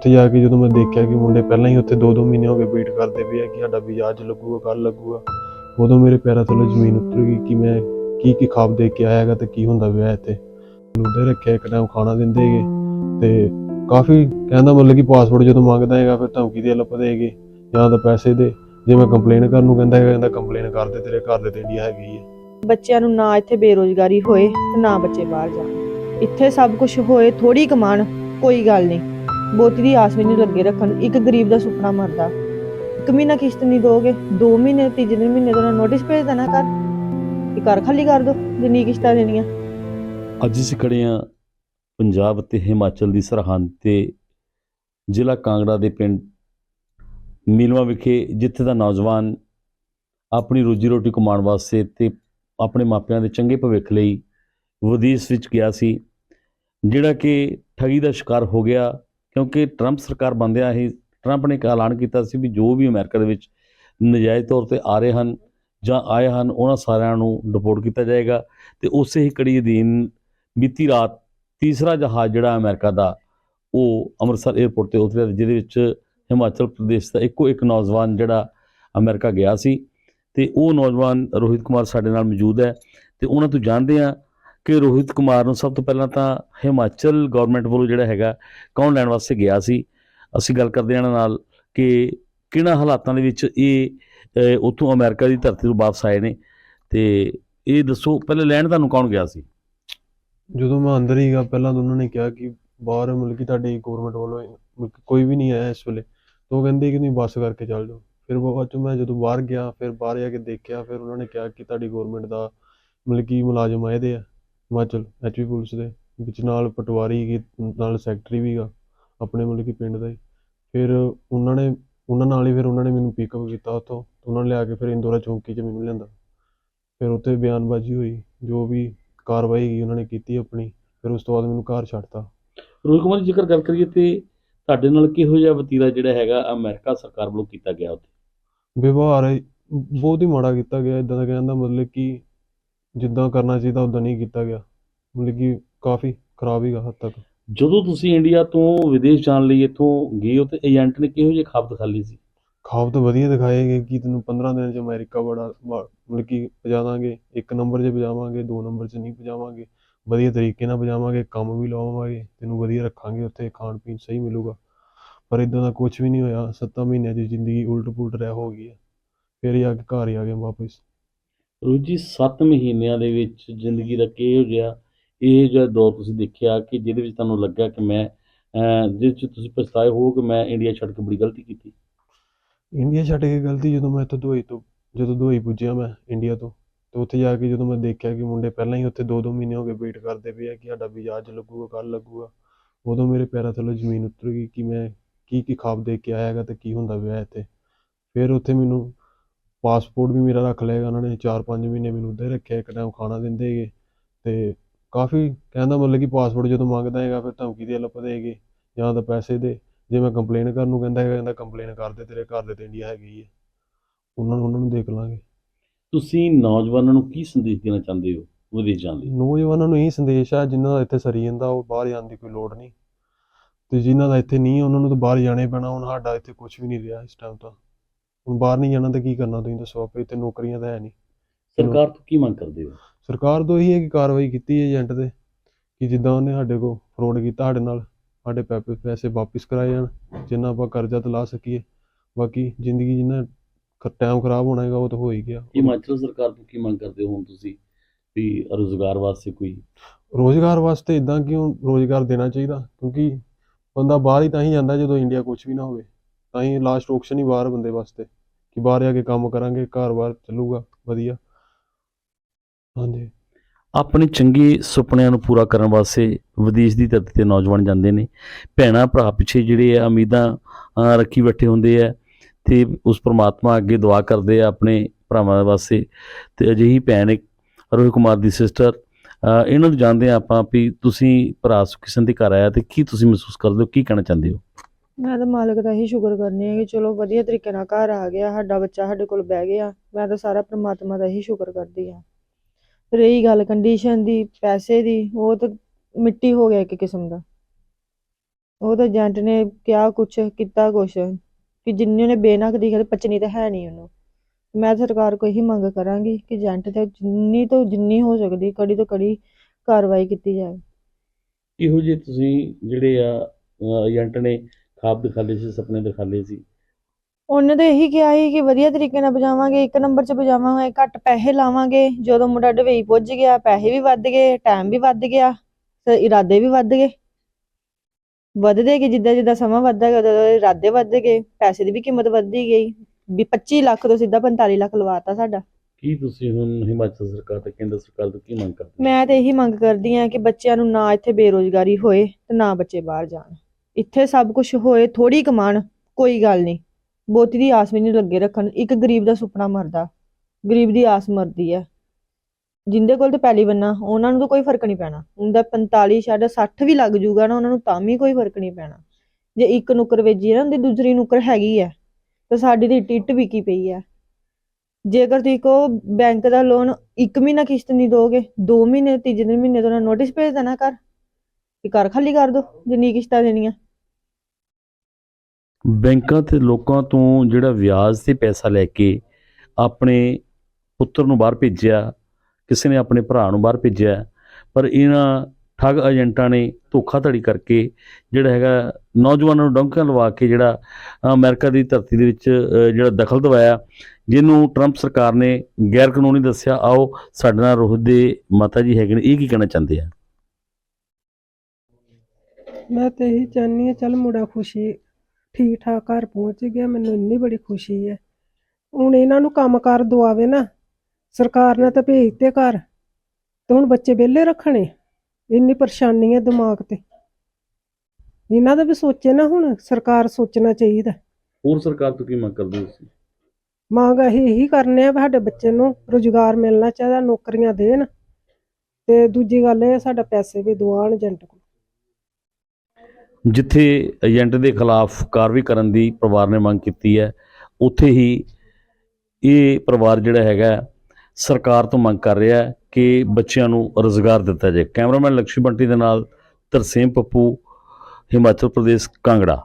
ਉੱਥੇ ਜਾ ਕੇ ਜਦੋਂ ਮੈਂ ਦੇਖਿਆ ਕਿ ਮੁੰਡੇ ਪਹਿਲਾਂ ਹੀ ਉੱਥੇ 2-2 ਮਹੀਨੇ ਹੋ ਗਏ ਵੇਟ ਕਰਦੇ ਪਏ ਆ ਕਿ ਸਾਡਾ ਵੀਜ਼ਾ ਅੱਜ ਲੱਗੂਗਾ ਕੱਲ ਲੱਗੂਗਾ। ਉਦੋਂ ਮੇਰੇ ਪੈਰਾਂ ਥੱਲੇ ਜ਼ਮੀਨ ਉਤਰ ਗਈ ਕਿ ਮੈਂ ਕੀ ਕੀ ਖਾਬ ਦੇਖ ਕੇ ਆਇਆਗਾ ਤੇ ਕੀ ਹੁੰਦਾ ਪਿਆ ਇੱਥੇ। ਮੈਨੂੰ ਰੱਖਿਆ, ਇੱਕ ਟਾਈਮ ਖਾਣਾ ਦਿੰਦੇ ਹੈਗੇ ਤੇ ਕਾਫੀ ਕਹਿੰਦਾ ਮਤਲਬ ਕਿ ਪਾਸਪੋਰਟ ਜਦੋਂ ਮੰਗਦਾ ਹੈਗਾ ਫਿਰ ਧਮਕੀ ਦੇ ਲੱਭਦੇ ਹੈਗੇ ਜਾਂ ਤਾਂ ਪੈਸੇ ਦੇ, ਜੇ ਮੈਂ ਕੰਪਲੇਨ ਕਰਨ ਨੂੰ ਕਹਿੰਦਾ ਹੈਗਾ, ਕਹਿੰਦਾ ਕੰਪਲੇਨ ਕਰ ਦੇ, ਤੇਰੇ ਘਰ ਦੇ ਤੇ ਇੰਡੀਆ ਹੈਗੀ ਹੈ ਬੱਚਿਆਂ ਨੂੰ ਨਾ ਇੱਥੇ ਬੇਰੋਜ਼ਗਾਰੀ ਹੋਏ ਤੇ ਨਾ ਬੱਚੇ ਬਾਹਰ ਜਾਣ। ਇੱਥੇ ਸਭ ਕੁਝ ਹੋਏ ਥੋੜੀ ਕਮਾਣ ਕੋਈ ਗੱਲ ਨਹੀਂ। ਬਹੁਤੀ ਦੀ ਆਸ ਵੀ ਨਹੀਂ ਲੱਗੇ ਰੱਖਣ। ਇੱਕ ਗਰੀਬ ਦਾ ਸੁਪਨਾ ਮਰਦਾ। ਇੱਕ ਮਹੀਨਾ ਕਿਸ਼ਤ ਨਹੀਂ ਦੋਗੇ। 2 ਮਹੀਨੇ ਤੀਜੇ ਦਿਨ ਮਹੀਨੇ ਦਾ ਨੋਟਿਸ ਭੇਜ ਦੇਣਾ ਕਰ ਕਿ ਘਰ ਖਾਲੀ ਕਰ ਦੋ, ਜਿੰਨੀ ਕਿਸ਼ਤਾਂ ਦੇਣੀਆਂ। ਅੱਜ ਅਸੀਂ ਖੜੇ ਹਾਂ ਪੰਜਾਬ ਅਤੇ ਹਿਮਾਚਲ ਦੀ ਸਰਹੱਦ ਤੇ ਜ਼ਿਲ੍ਹਾ ਕਾਂਗੜਾ ਦੇ ਪਿੰਡ ਮੀਲਵਾ ਵਿਖੇ, ਜਿੱਥੇ ਦਾ ਨੌਜਵਾਨ ਆਪਣੀ ਰੋਜੀ ਰੋਟੀ ਕਮਾਉਣ ਵਾਸਤੇ ਤੇ ਆਪਣੇ ਮਾਪਿਆਂ ਦੇ ਚੰਗੇ ਭਵਿੱਖ ਲਈ ਵਿਦੇਸ਼ ਵਿੱਚ ਗਿਆ ਸੀ, ਜਿਹੜਾ ਕਿ ਠਗੀ ਦਾ ਸ਼ਿਕਾਰ ਹੋ ਗਿਆ। ਕਿਉਂਕਿ ਟਰੰਪ ਸਰਕਾਰ ਬੰਦਿਆਂ ਹੀ ਟਰੰਪ ਨੇ ਇੱਕ ਐਲਾਨ ਕੀਤਾ ਸੀ ਵੀ ਜੋ ਵੀ ਅਮਰੀਕਾ ਦੇ ਵਿੱਚ ਨਜਾਇਜ਼ ਤੌਰ ਤੇ ਆ ਰਹੇ ਹਨ ਜਾਂ ਆਏ ਹਨ, ਉਹਨਾਂ ਸਾਰਿਆਂ ਨੂੰ ਡਿਪੋਰਟ ਕੀਤਾ ਜਾਏਗਾ। ਤੇ ਉਸੇ ਹੀ ਕੜੀ ਅਧੀਨ ਬੀਤੀ ਰਾਤ ਤੀਸਰਾ ਜਹਾਜ਼ ਜਿਹੜਾ ਅਮਰੀਕਾ ਦਾ, ਉਹ ਅੰਮ੍ਰਿਤਸਰ 에ਅਰਪੋਰਟ ਤੇ ਉਤਰਿਆ ਜਿਹਦੇ ਵਿੱਚ ਹਿਮਾਚਲ ਪ੍ਰਦੇਸ਼ ਦਾ ਇੱਕੋ ਇੱਕ ਨੌਜਵਾਨ ਜਿਹੜਾ ਅਮਰੀਕਾ ਗਿਆ ਸੀ। ਤੇ ਉਹ ਨੌਜਵਾਨ ਰੋਹਿਤ ਕੁਮਾਰ ਸਾਡੇ ਨਾਲ ਮੌਜੂਦ ਹੈ ਤੇ ਉਹਨਾਂ ਤੋਂ ਜਾਣਦੇ ਹਾਂ ਕਿ ਰੋਹਿਤ ਕੁਮਾਰ ਨੂੰ ਸਭ ਤੋਂ ਪਹਿਲਾਂ ਤਾਂ ਹਿਮਾਚਲ ਗਵਰਨਮੈਂਟ ਵੱਲੋਂ ਜਿਹੜਾ ਹੈਗਾ ਕੌਣ ਲੈਣ ਵਾਸਤੇ ਗਿਆ ਸੀ? ਅਸੀਂ ਗੱਲ ਕਰਦੇ ਹਾਂ ਇਹਨਾਂ ਨਾਲ ਕਿ ਕਿਹਨਾਂ ਹਾਲਾਤਾਂ ਦੇ ਵਿੱਚ ਇਹ ਉੱਥੋਂ ਅਮਰੀਕਾ ਦੀ ਧਰਤੀ ਤੋਂ ਵਾਪਸ ਆਏ ਨੇ ਤੇ ਇਹ ਦੱਸੋ ਪਹਿਲੇ ਲੈਣ ਤੁਹਾਨੂੰ ਕੌਣ ਗਿਆ ਸੀ? ਜਦੋਂ ਮੈਂ ਅੰਦਰ ਹੀ ਗਿਆ, ਪਹਿਲਾਂ ਤਾਂ ਉਹਨਾਂ ਨੇ ਕਿਹਾ ਕਿ ਬਾਹਰ ਮਤਲਬ ਕਿ ਤੁਹਾਡੀ ਗਵਰਨਮੈਂਟ ਵੱਲੋਂ ਮਤਲਬ ਕੋਈ ਵੀ ਨਹੀਂ ਆਇਆ ਇਸ ਵੇਲੇ। ਤਾਂ ਉਹ ਕਹਿੰਦੇ ਕਿ ਤੁਸੀਂ ਬੱਸ ਕਰਕੇ ਚੱਲ ਜਾਓ। ਫਿਰ ਬਾਅਦ ਚ ਮੈਂ ਜਦੋਂ ਬਾਹਰ ਗਿਆ, ਫਿਰ ਬਾਹਰ ਜਾ ਕੇ ਦੇਖਿਆ, ਫਿਰ ਉਹਨਾਂ ਨੇ ਕਿਹਾ ਕਿ ਤੁਹਾਡੀ ਗਵਰਨਮੈਂਟ ਦਾ ਮਤਲਬ ਕਿ ਮੁਲਾਜ਼ਮ ਆਏ ਦੇ ਆ। ਹਿਮਾਚਲ ਐਚਪੀ ਪੁਲਿਸ ਦੇ ਵਿੱਚ ਨਾਲ ਪਟਵਾਰੀ ਨਾਲ ਸੈਕਟਰੀ ਵੀ ਗਾ ਆਪਣੇ ਮਤਲਬ ਕਿ ਪਿੰਡ ਦਾ ਹੀ। ਫਿਰ ਉਹਨਾਂ ਨੇ ਉਹਨਾਂ ਨਾਲ ਹੀ ਫਿਰ ਉਹਨਾਂ ਨੇ ਮੈਨੂੰ ਪਿਕਅਪ ਕੀਤਾ ਉੱਥੋਂ ਉਹਨਾਂ ਨੇ ਲਿਆ ਕੇ ਫਿਰ ਇੰਦੋਰਾ ਚੌਂਕੀ 'ਚ ਮੈਨੂੰ ਲਿਆਂਦਾ। ਫਿਰ ਉੱਥੇ ਬਿਆਨਬਾਜ਼ੀ ਹੋਈ ਜੋ ਵੀ ਕਾਰਵਾਈ ਹੈਗੀ ਉਹਨਾਂ ਨੇ ਕੀਤੀ ਆਪਣੀ ਫਿਰ ਉਸ ਤੋਂ ਬਾਅਦ ਮੈਨੂੰ ਘਰ ਛੱਡਤਾ। ਰੋਹਿਤ ਕੁਮਾਰ ਜੀ ਜੇਕਰ ਗੱਲ ਕਰੀਏ ਤੇ ਤੁਹਾਡੇ ਨਾਲ ਕਿਹੋ ਜਿਹਾ ਵਤੀਰਾ ਜਿਹੜਾ ਹੈਗਾ ਅਮਰੀਕਾ ਸਰਕਾਰ ਵੱਲੋਂ ਕੀਤਾ ਗਿਆ ਉੱਥੇ? ਵਿਵਹਾਰ ਬਹੁਤ ਹੀ ਮਾੜਾ ਕੀਤਾ ਗਿਆ ਇਦਾਂ ਦਾ ਕਹਿਣ ਦਾ ਮਤਲਬ ਕਿ ਜਿੱਦਾਂ ਕਰਨਾ ਚਾਹੀਦਾ ਉਦਾਂ ਨਹੀਂ ਕੀਤਾ ਗਿਆ। ਮਤਲਬ ਕਿ ਕਾਫੀ ਖਰਾਬ ਹੀ ਗਾ ਹੱਦ ਤੱਕ। ਜਦੋਂ ਤੁਸੀਂ ਇੰਡੀਆ ਤੋਂ ਵਿਦੇਸ਼ ਜਾਣ ਲਈ ਇੱਥੋਂ ਗਏ ਹੋ ਤੇ ਏਜੰਟ ਨੇ ਕਿਹੋ ਜਿਹੇ ਖਾਬ ਦਿਖਾਲੀ ਸੀ? ਖਾਬ ਤਾਂ ਵਧੀਆ ਦਿਖਾਏ ਗਏ ਕਿ ਤੈਨੂੰ 15 ਦਿਨਾਂ ਚ ਅਮਰੀਕਾ ਬੜਾ ਵਾ- ਮਤਲਬ ਕਿ ਪਹੁੰਚਾ ਦਾਂਗੇ। ਇੱਕ ਨੰਬਰ 'ਚ ਪਹੁੰਚਾਵਾਂਗੇ ਦੋ ਨੰਬਰ 'ਚ ਨਹੀਂ ਪਹੁੰਚਾਵਾਂਗੇ। ਵਧੀਆ ਤਰੀਕੇ ਨਾਲ ਪਹੁੰਚਾਵਾਂਗੇ ਕੰਮ ਵੀ ਲਵਾਵਾਂਗੇ ਤੈਨੂੰ ਵਧੀਆ ਰੱਖਾਂਗੇ ਉੱਥੇ ਖਾਣ ਪੀਣ ਸਹੀ ਮਿਲੂਗਾ। ਪਰ ਇਦਾਂ ਦਾ ਕੁਝ ਵੀ ਨਹੀਂ ਹੋਇਆ। ਸੱਤਾਂ ਮਹੀਨਿਆਂ 'ਚ ਜ਼ਿੰਦਗੀ ਉਲਟ ਪੁਲਟ ਰਹਿ ਹੋ ਗਈ ਹੈ। ਫਿਰ ਜਾ ਕੇ ਘਰ ਹੀ ਆ ਗਏ ਵਾਪਸ। ਰੋਜੀ ਜੀ 7 ਮਹੀਨਿਆਂ ਦੇ ਵਿੱਚ ਜ਼ਿੰਦਗੀ ਦਾ ਕਿਹੋ ਜਿਹਾ ਇਹ ਜਿਹਾ ਦੌਰ ਤੁਸੀਂ ਦੇਖਿਆ ਕਿ ਜਿਹਦੇ ਵਿੱਚ ਤੁਹਾਨੂੰ ਲੱਗਾ ਕਿ ਮੈਂ ਅਹ, ਜਿਸ 'ਚ ਤੁਸੀਂ ਪਛਤਾਏ ਹੋ ਕਿ ਮੈਂ ਇੰਡੀਆ ਛੱਡ ਕੇ ਬੜੀ ਗਲਤੀ ਕੀਤੀ? ਇੰਡੀਆ ਛੱਡ ਕੇ ਗਲਤੀ ਜਦੋਂ ਮੈਂ ਇੱਥੋਂ ਦੁਬਈ ਤੋਂ ਜਦੋਂ ਦੁਬਈ ਪੁੱਜਿਆ ਮੈਂ ਇੰਡੀਆ ਤੋਂ ਤੇ ਉੱਥੇ ਜਾ ਕੇ ਜਦੋਂ ਮੈਂ ਦੇਖਿਆ ਕਿ ਮੁੰਡੇ ਪਹਿਲਾਂ ਹੀ ਉੱਥੇ 2-2 ਮਹੀਨੇ ਹੋ ਗਏ ਵੇਟ ਕਰਦੇ ਪਏ ਆ ਕਿ ਸਾਡਾ ਵੀਜ਼ਾ ਅੱਜ ਲੱਗੂਗਾ ਕੱਲ ਲੱਗੂਗਾ। ਉਦੋਂ ਮੇਰੇ ਪੈਰਾਂ ਥੱਲੇ ਜ਼ਮੀਨ ਉਤਰ ਗਈ ਕਿ ਮੈਂ ਕੀ ਕੀ ਖਾਬ ਦੇਖ ਕੇ ਆਇਆਗਾ ਤੇ ਕੀ ਹੁੰਦਾ ਪਿਆ ਇੱਥੇ। ਫਿਰ ਉੱਥੇ ਮੈਨੂੰ ਪਾਸਪੋਰਟ ਵੀ ਮੇਰਾ ਰੱਖ ਲਿਆ ਉਹਨਾਂ ਨੇ 4-5 ਮਹੀਨੇ ਮੈਨੂੰ ਉੱਧਰ ਰੱਖਿਆ ਇੱਕ ਟਾਈਮ ਖਾਣਾ ਦਿੰਦੇ ਹੈਗੇ। ਤੇ ਕਾਫੀ ਕਹਿੰਦਾ ਮਤਲਬ ਕਿ ਪਾਸਪੋਰਟ ਜਦੋਂ ਮੰਗਦਾ ਹੈਗਾ ਫਿਰ ਧਮਕੀ ਦੇ ਲੱਭਦੇ ਹੈਗੇ ਜਾਂ ਤਾਂ ਪੈਸੇ ਦੇ। ਜੇ ਮੈਂ ਕੰਪਲੇਨ ਕਰਨ ਨੂੰ ਕਹਿੰਦਾ ਹੈਗਾ ਕਹਿੰਦਾ ਕੰਪਲੇਨ ਕਰ ਦੇ ਤੇਰੇ ਘਰ ਦੇ ਤੇ ਇੰਡੀਆ ਹੈਗੀ ਹੈ ਉਹਨਾਂ ਨੂੰ ਉਹਨਾਂ ਨੂੰ ਦੇਖ ਲਾਂਗੇ। ਤੁਸੀਂ ਨੌਜਵਾਨਾਂ ਨੂੰ ਕੀ ਸੰਦੇਸ਼ ਦੇਣਾ ਚਾਹੁੰਦੇ ਹੋ ਵਿਦੇਸ਼ ਲਈ? ਨੌਜਵਾਨਾਂ ਨੂੰ ਇਹ ਸੰਦੇਸ਼ ਆ ਜਿਨ੍ਹਾਂ ਦਾ ਇੱਥੇ ਸਰੀ ਜਾਂਦਾ ਉਹ ਬਾਹਰ ਜਾਣ ਦੀ ਕੋਈ ਲੋੜ ਨਹੀਂ। ਤੇ ਜਿਨ੍ਹਾਂ ਦਾ ਇੱਥੇ ਨਹੀਂ ਉਹਨਾਂ ਨੂੰ ਤਾਂ ਬਾਹਰ ਜਾਣਾ ਪੈਣਾ ਹੁਣ ਸਾਡਾ ਇੱਥੇ ਕੁਝ ਵੀ ਨਹੀਂ ਰਿਹਾ ਇਸ ਟਾਈਮ ਤਾਂ। ਹੁਣ ਬਾਹਰ ਨਹੀਂ ਜਾਣਾ ਤਾਂ ਕੀ ਕਰਨਾ ਤੁਸੀਂ ਦੱਸੋ ਆਪੇ ਇੱਥੇ ਨੌਕਰੀਆਂ ਤਾਂ ਹੈ ਨਹੀਂ। ਸਰਕਾਰ ਤੋਂ ਕੀ ਮੰਗ ਕਰਦੇ ਹੋ? ਸਰਕਾਰ ਤੋਂ ਇਹੀ ਹੈ ਕਿ ਕਾਰਵਾਈ ਕੀਤੀ ਏਜੰਟ ਤੇ ਕਿ ਜਿੱਦਾਂ ਉਹਨੇ ਸਾਡੇ ਕੋਲ ਫਰੋਡ ਕੀਤਾ ਸਾਡੇ ਨਾਲ ਸਾਡੇ ਪੈਪੇ ਪੈਸੇ ਵਾਪਿਸ ਕਰਾਏ ਜਾਣ ਜਿੰਨਾ ਆਪਾਂ ਕਰਜ਼ਾ ਤੇ ਲਾ ਸਕੀਏ। ਬਾਕੀ ਜ਼ਿੰਦਗੀ ਜਿੰਨਾ ਟਾਈਮ ਖਰਾਬ ਹੋਣਾ ਹੈਗਾ ਉਹ ਤਾਂ ਹੋ ਹੀ ਗਿਆ। ਹਿਮਾਚਲ ਸਰਕਾਰ ਤੋਂ ਕੀ ਮੰਗ ਕਰਦੇ ਹੋ ਹੁਣ ਤੁਸੀਂ ਵੀ ਰੋਜ਼ਗਾਰ ਵਾਸਤੇ ਕੋਈ? ਰੋਜ਼ਗਾਰ ਵਾਸਤੇ ਇਦਾਂ ਕਿਉਂ ਰੋਜ਼ਗਾਰ ਦੇਣਾ ਚਾਹੀਦਾ? ਕਿਉਂਕਿ ਬੰਦਾ ਬਾਹਰ ਹੀ ਤਾਂ ਹੀ ਜਾਂਦਾ ਜਦੋਂ ਇੰਡੀਆ ਕੁਝ ਵੀ ਨਾ ਹੋਵੇ। ਤਾਂ ਹੀ ਲਾਸਟ ਆਪਸ਼ਨ ਹੀ ਬਾਹਰ ਬੰਦੇ ਵਾਸਤੇ। ਕਿ ਬਾਹਰ ਜਾ ਕੇ ਕੰਮ ਕਰਾਂਗੇ ਘਰ-ਬਾਰ ਚੱਲੂਗਾ, ਵਧੀਆ। ਹਾਂਜੀ। ਆਪਣੇ ਚੰਗੇ ਸੁਪਨਿਆਂ ਨੂੰ ਪੂਰਾ ਕਰਨ ਵਾਸਤੇ ਵਿਦੇਸ਼ ਦੀ ਧਰਤੀ ਤੇ ਨੌਜਵਾਨ ਜਾਂਦੇ ਨੇ। ਭੈਣਾਂ, ਭਰਾ ਪਿੱਛੇ ਜਿਹੜੇ ਆ, ਉਮੀਦਾਂ ਰੱਖੀ ਬੈਠੇ ਹੁੰਦੇ ਆ ਤੇ ਉਸ ਪ੍ਰਮਾਤਮਾ ਅੱਗੇ ਦੁਆ ਕਰਦੇ ਆ ਆਪਣੇ ਭਰਾਵਾਂ ਵਾਸਤੇ। ਤੇ ਅਜਿਹੀ ਭੈਣ ਇੱਕ ਰੋਹਿਤ ਕੁਮਾਰ ਦੀ ਸਿਸਟਰ ਇਹਨਾਂ ਨੂੰ ਜਾਣਦੇ ਆ ਆਪਾਂ ਵੀ ਤੁਸੀਂ ਭਰਾ ਸੁਖਿਸਨ ਦੇ ਘਰ ਆਇਆ ਤੇ ਕੀ ਤੁਸੀਂ ਮਹਿਸੂਸ ਕਰਦੇ ਹੋ, ਕੀ ਕਹਿਣਾ ਚਾਹੁੰਦੇ ਹੋ? ਮੈਂ ਤਾਂ ਮਾਲਕ ਦਾ ਹੀ ਸ਼ੁਕਰ ਕਰਨੀ ਹੈ ਕਿ ਚਲੋ ਵਧੀਆ ਤਰੀਕੇ ਨਾਲ ਘਰ ਆ ਗਿਆ, ਸਾਡਾ ਬੱਚਾ ਸਾਡੇ ਕੋਲ ਬਹਿ ਗਿਆ, ਮੈਂ ਤਾਂ ਸਾਰਾ ਪ੍ਰਮਾਤਮਾ ਦਾ ਹੀ ਸ਼ੁਕਰ ਕਰਦੀ ਹਾਂ। ਰਹੀ ਗੱਲ ਕੰਡੀਸ਼ਨ ਦੀ, ਪੈਸੇ ਦੀ, ਉਹ ਤਾਂ ਮਿੱਟੀ ਹੋ ਗਿਆ ਇੱਕ ਕਿਸਮ ਦਾ। ਉਹ ਤਾਂ ਏਜੰਟ ਨੇ ਕਿਹਾ ਕੁਛ, ਕੀਤਾ ਕੁਛ, ਕਿ ਜਿੰਨੇ ਨੇ ਬੇਨਕਦੀ ਕਰੇ ਪਚਣੀ ਤਾਂ ਹੈ ਨਹੀਂ ਉਹਨੂੰ। ਮੈਂ ਸਰਕਾਰ ਕੋਲ ਇਹੀ ਮੰਗ ਕਰਾਂਗੀ ਕਿ ਏਜੰਟ ਤੇ ਜਿੰਨੀ ਤੋਂ ਜਿੰਨੀ ਹੋ ਸਕਦੀ, ਕੜੀ ਤੋਂ ਕੜੀ ਕਾਰਵਾਈ ਕੀਤੀ ਜਾਵੇ। ਇਹੋ ਜਿਹੇ ਤੁਸੀਂ ਜਿਹੜੇ ਆ ਏਜੰਟ ਨੇ ਖਾਬ ਦਿਖਾਲੇ ਸੀ ਸੁਪਨੇ ਦਿਖਾਲੇ ਸੀ। ਉਹਨੇ ਤਾਂ ਇਹੀ ਕਿਹਾ ਸੀ ਕਿ ਵਧੀਆ ਤਰੀਕੇ ਨਾਲ ਬਜਾਵਾਂਗੇ ਇੱਕ ਨੰਬਰ 'ਚ ਬਜਾਵਾਂਗੇ ਘੱਟ ਪੈਸੇ ਲਾਵਾਂਗੇ। ਜਦੋਂ ਮੁੰਡਾ ਡਵੇਈ ਪੁੱਜ ਗਿਆ ਪੈਸੇ ਵੀ ਵੱਧ ਗਏ ਟਾਈਮ ਵੀ ਵੱਧ ਗਿਆ ਤੇ ਇਰਾਦੇ ਵੀ ਵੱਧ ਗਏ। ਵੱਧਦੇ ਗਏ ਜਿੱਦਾਂ ਜਿੱਦਾਂ ਸਮਾਂ ਵੱਧਦਾ ਗਿਆ ਉਦੋਂ ਇਰਾਦੇ ਵੱਧ ਗਏ ਪੈਸੇ ਦੀ ਵੀ ਕੀਮਤ ਵੱਧਦੀ ਗਈ। ਵੀ 25 ਲੱਖ ਤੋਂ ਸਿੱਧਾ 45 ਲੱਖ ਲਵਾਤਾ ਸਾਡਾ। ਕੀ ਤੁਸੀਂ ਹੁਣ ਹਿਮਾਚਲ ਸਰਕਾਰ ਤੇ ਕੇਂਦਰ ਸਰਕਾਰ ਤੋਂ ਕੀ ਮੰਗ ਕਰਦੇ ਹੋ? ਮੈਂ ਤੇ ਇਹੀ ਮੰਗ ਕਰਦੀ ਹਾਂ ਕਿ ਬੱਚਿਆਂ ਨੂੰ ਨਾ ਇੱਥੇ ਬੇਰੋਜ਼ਗਾਰੀ ਹੋਏ ਤੇ ਨਾ ਬੱਚੇ ਬਾਹਰ ਜਾਣ। ਇੱਥੇ ਸਭ ਕੁਝ ਹੋਏ ਥੋੜੀ ਕਮਾਣ ਕੋਈ ਗੱਲ ਨਹੀਂ। ਬਹੁਤੀ ਦੀ ਆਸ ਵੀ ਨਹੀਂ ਲੱਗੇ ਰੱਖਣ। ਇੱਕ ਗਰੀਬ ਦਾ ਸੁਪਨਾ ਮਰਦਾ। ਗਰੀਬ ਦੀ ਆਸ ਮਰਦੀ ਹੈ। ਜਿੰਦੇ ਕੋਲ ਤੇ ਪਹਿਲੀ ਬੰਨਾ, ਉਹਨਾਂ ਨੂੰ ਤਾਂ ਕੋਈ ਫ਼ਰਕ ਨਹੀਂ ਪੈਣਾ। ਹੁੰਦਾ 45 ਛੱਡ 60 ਵੀ ਲੱਗ ਜੂਗਾ ਨਾ, ਉਹਨਾਂ ਨੂੰ ਤਾਂ ਵੀ ਕੋਈ ਫ਼ਰਕ ਨਹੀਂ ਪੈਣਾ। ਜੇ ਇੱਕ ਨੁੱਕਰ ਵੇਚੀ ਨਾ ਉਹਦੀ ਦੂਸਰੀ ਨੁੱਕਰ ਹੈਗੀ ਹੈ। ਤੇ ਸਾਡੀ ਦੀ ਟਿੱਟ ਵਿਕੀ ਪਈ ਹੈ। ਜੇਕਰ ਤੁਸੀਂ ਕਹੋ ਬੈਂਕ ਦਾ ਲੋਨ ਇੱਕ ਮਹੀਨਾ ਕਿਸ਼ਤ ਨਹੀਂ ਦੋਗੇ 2 ਮਹੀਨੇ, ਤੀਜੇ ਦਿਨ ਮਹੀਨੇ ਤੋਂ ਨੋਟਿਸ ਭੇਜ ਦੇਣਾ ਘਰ। ਕਿ ਘਰ ਖਾਲੀ ਕਰ ਦੋ, ਜਿੰਨੀ ਕਿਸ਼ਤਾਂ ਦੇਣੀਆਂ। ਬੈਂਕਾਂ ਤੇ ਲੋਕਾਂ ਤੋਂ ਜਿਹੜਾ ਵਿਆਜ ਤੇ ਪੈਸਾ ਲੈ ਕੇ ਆਪਣੇ ਪੁੱਤਰ ਨੂੰ ਬਾਹਰ ਭੇਜਿਆ, ਕਿਸੇ ਨੇ ਆਪਣੇ ਭਰਾ ਨੂੰ ਬਾਹਰ ਭੇਜਿਆ, ਪਰ ਇਹਨਾਂ ਠੱਗ ਏਜੰਟਾਂ ਨੇ ਧੋਖਾਧੜੀ ਕਰਕੇ ਜਿਹੜਾ ਹੈਗਾ ਨੌਜਵਾਨਾਂ ਨੂੰ ਡੌਂਕਾਂ ਲਵਾ ਕੇ ਜਿਹੜਾ ਅਮਰੀਕਾ ਦੀ ਧਰਤੀ ਦੇ ਵਿੱਚ ਜਿਹੜਾ ਦਖਲ ਦਵਾਇਆ, ਜਿਹਨੂੰ ਟਰੰਪ ਸਰਕਾਰ ਨੇ ਗੈਰ ਕਾਨੂੰਨੀ ਦੱਸਿਆ, ਆਓ ਸਾਡੇ ਨਾਲ ਰੋਹਿਤ ਦੇ ਮਾਤਾ ਜੀ ਹੈਗੇ ਨੇ, ਇਹ ਕੀ ਕਹਿਣਾ ਚਾਹੁੰਦੇ ਆ? ਮੈਂ ਤੇ ਇਹੀ ਚਾਹੁੰਦੀ ਹਾਂ ਚੱਲ ਮੁੰਡਾ ਖੁਸ਼ੀ ਠੀਕ ਠਾਕ ਘਰ ਪਹੁੰਚ ਗਿਆ ਮੈਨੂੰ ਇੰਨੀ ਬੜੀ ਖੁਸ਼ੀ ਹੈ। ਹੁਣ ਇਹਨਾਂ ਨੂੰ ਕੰਮ ਕਾਰ ਦਵਾਵੇ ਨਾ ਸਰਕਾਰ ਨੇ ਤਾਂ ਭੇਜ ਤੇ ਘਰ ਤੇ ਹੁਣ ਬੱਚੇ ਵਿਹਲੇ ਰੱਖਣੇ ਇੰਨੀ ਪਰੇਸ਼ਾਨੀ ਹੈ ਦਿਮਾਗ ਤੇ। ਇਹਨਾਂ ਦਾ ਵੀ ਸੋਚੇ ਨਾ ਹੁਣ ਸਰਕਾਰ ਸੋਚਣਾ ਚਾਹੀਦਾ। ਹੋਰ ਸਰਕਾਰ ਤੋਂ ਕੀ ਮੰਗ ਕਰਦੇ ਹੋ ਤੁਸੀਂ? ਮੰਗ ਅਸੀਂ ਇਹੀ ਕਰਨੇ ਆ ਵੀ ਸਾਡੇ ਬੱਚੇ ਨੂੰ ਰੁਜ਼ਗਾਰ ਮਿਲਣਾ ਚਾਹੀਦਾ ਨੌਕਰੀਆਂ ਦੇਣ ਤੇ ਦੂਜੀ ਗੱਲ ਇਹ ਸਾਡਾ ਪੈਸੇ ਵੀ ਦਵਾਉਣ ਏਜੰਟ ਕੋਲ। ਜਿੱਥੇ ਏਜੰਟ ਦੇ ਖਿਲਾਫ ਕਾਰਵਾਈ ਕਰਨ ਦੀ ਪਰਿਵਾਰ ਨੇ ਮੰਗ ਕੀਤੀ ਹੈ, ਉੱਥੇ ਹੀ ਇਹ ਪਰਿਵਾਰ ਜਿਹੜਾ ਹੈਗਾ ਸਰਕਾਰ ਤੋਂ ਮੰਗ ਕਰ ਰਿਹਾ ਹੈ ਕਿ ਬੱਚਿਆਂ ਨੂੰ ਰੋਜ਼ਗਾਰ ਦਿੱਤਾ ਜਾਏ। ਕੈਮਰਾਮੈਨ ਲਕਸ਼ਮੀ ਬੰਟੀ ਦੇ ਨਾਲ ਤਰਸੇਮ ਪੱਪੂ, ਹਿਮਾਚਲ ਪ੍ਰਦੇਸ਼, ਕਾਂਗੜਾ।